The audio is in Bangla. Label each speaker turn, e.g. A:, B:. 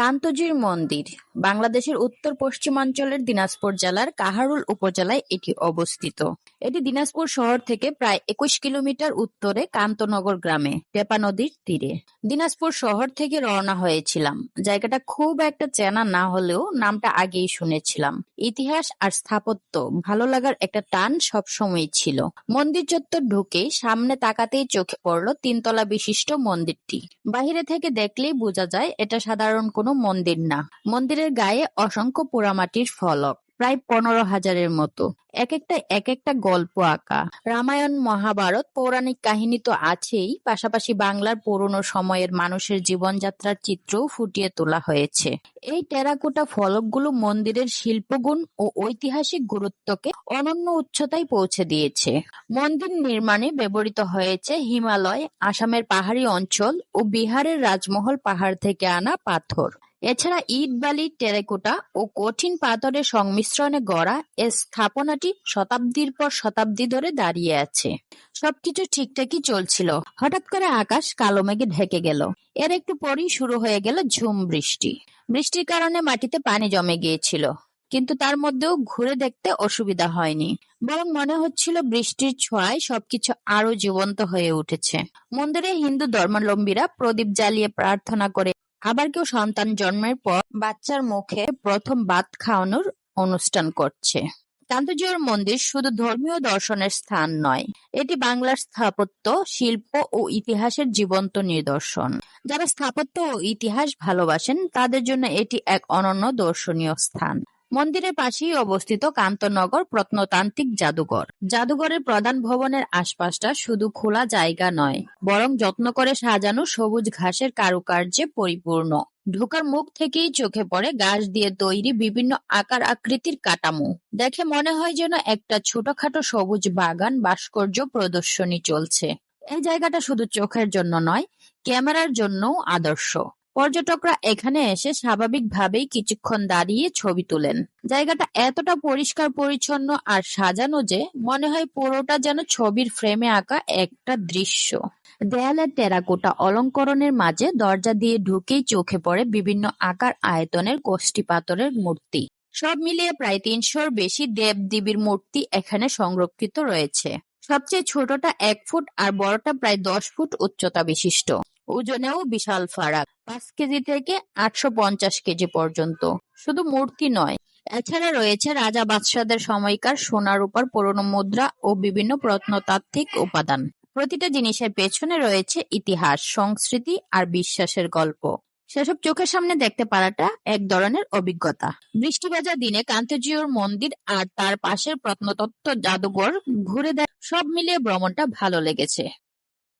A: কান্তজির মন্দির বাংলাদেশের উত্তর পশ্চিমাঞ্চলের দিনাজপুর জেলার কাহারুল উপজেলায় এটি অবস্থিত। এটি দিনাজপুর শহর থেকে প্রায় একুশ কিলোমিটার উত্তরে কান্তনগর গ্রামে, টেপা নদীর তীরে। দিনাজপুর শহর থেকে রওনা হয়েছিলাম। জায়গাটা খুব একটা চেনা না হলেও নামটা আগেই শুনেছিলাম। ইতিহাস আর স্থাপত্য ভালো লাগার একটা টান সবসময়ই ছিল। মন্দির চত্বর ঢুকে সামনে তাকাতেই চোখে পড়ল তিনতলা বিশিষ্ট মন্দিরটি। বাহিরে থেকে দেখলেই বোঝা যায় এটা সাধারণ কোনো মন্দির না। মন্দিরের গায়ে অসংখ্য পোড়ামাটির ফলক, প্রায় পনেরো হাজারের মতো। একেকটা একেকটা গল্প আঁকা। রামায়ণ, মহাভারত, পৌরাণিক কাহিনী তো আছেই, পাশাপাশি বাংলার পুরনো সময়ের মানুষের জীবনযাত্রার চিত্রও ফুটিয়ে তোলা হয়েছে। এই টেরাকোটা ফলকগুলো মন্দিরের শিল্পগুণ ও ঐতিহাসিক গুরুত্বকে অনন্য উচ্চতায় পৌঁছে দিয়েছে। মন্দির নির্মাণে ব্যবহৃত হয়েছে হিমালয়, আসামের পাহাড়ি অঞ্চল ও বিহারের রাজমহল পাহাড় থেকে আনা পাথর। এছাড়া ইট, বালি, টেরাকোটা ও কঠিন পাথরের সংমিশ্রণে গড়া এ স্থাপনাটি শতাব্দীর পর শতাব্দী ধরে দাঁড়িয়ে আছে। সবকিছু ঠিকঠাকই চলছিল। হঠাৎ করে আকাশ কালো মেঘে ঢেকে গেল। এর একটু পরেই শুরু হয়ে গেল ঝুম বৃষ্টি। বৃষ্টির কারণে মাটিতে পানি জমে গিয়েছিল। কিন্তু তার মধ্যেও ঘুরে দেখতে অসুবিধা হয়নি। বরং মনে হচ্ছিল বৃষ্টির ছোঁয়ায় সবকিছু আরও জীবন্ত হয়ে উঠেছে। মন্দিরে হিন্দু ধর্মাবলম্বীরা প্রদীপ জ্বালিয়ে প্রার্থনা করে, আবার কেউ সন্তান জন্মের পর বাচ্চার মুখে প্রথম ভাত খাওয়ানোর অনুষ্ঠান করছে। কান্তজিউর মন্দির শুধু ধর্মীয় দর্শনের স্থান নয়, এটি বাংলার স্থাপত্য, শিল্প ও ইতিহাসের জীবন্ত নিদর্শন। যারা স্থাপত্য ও ইতিহাস ভালোবাসেন তাদের জন্য এটি এক অনন্য দর্শনীয় স্থান। মন্দিরের পাশেই অবস্থিত কান্তনগর প্রত্নতান্ত্রিক জাদুঘর। জাদুঘরের প্রধান ভবনের আশপাশটা শুধু খোলা জায়গা নয়, বরং যত্ন করে সাজানো সবুজ ঘাসের কারুকার্যে পরিপূর্ণ। ঢোকার মুখ থেকেই চোখে পড়ে গাছ দিয়ে তৈরি বিভিন্ন আকার আকৃতির কাঠামো। দেখে মনে হয় যেন একটা ছোটখাটো সবুজ বাগান ভাস্কর্য প্রদর্শনী চলছে। এই জায়গাটা শুধু চোখের জন্য নয়, ক্যামেরার জন্যও আদর্শ। পর্যটকরা এখানে এসে স্বাভাবিকভাবেই কিছুক্ষণ দাঁড়িয়ে ছবি তোলেন। জায়গাটা এতটা পরিষ্কার, পরিচ্ছন্ন আর সাজানো যে মনে হয় পুরোটা যেন ছবির ফ্রেমে আঁকা একটা দৃশ্য। দেয়ালের টেরাকোটা অলঙ্করণের মাঝে দরজা দিয়ে ঢুকেই চোখে পড়ে বিভিন্ন আকার আয়তনের কষ্টি পাথরের মূর্তি। সব মিলিয়ে প্রায় তিনশোর বেশি দেব-দেবীর মূর্তি এখানে সংরক্ষিত রয়েছে। সবচেয়ে ছোটটা এক ফুট আর বড়টা প্রায় দশ ফুট উচ্চতা বিশিষ্ট। ওজনেও বিশাল ফারাক, পাঁচ কেজি থেকে আটশো পঞ্চাশ কেজি পর্যন্ত। শুধু মূর্তি নয়, এছাড়া রয়েছে রাজা বাদশাহদের সময়কার সোনার রূপার পুরনো মুদ্রা ও বিভিন্ন প্রত্নতাত্ত্বিক উপাদান। প্রতিটা জিনিসের পেছনে রয়েছে ইতিহাস, সংস্কৃতি আর বিশ্বাসের গল্প। সেসব চোখের সামনে দেখতে পারাটা এক ধরনের অভিজ্ঞতা। বৃষ্টি ভেজা দিনে কান্তজিউর মন্দির আর তার পাশের প্রত্নতত্ত্ব জাদুঘর ঘুরে দেখ সব মিলিয়ে ভ্রমণটা ভালো লেগেছে।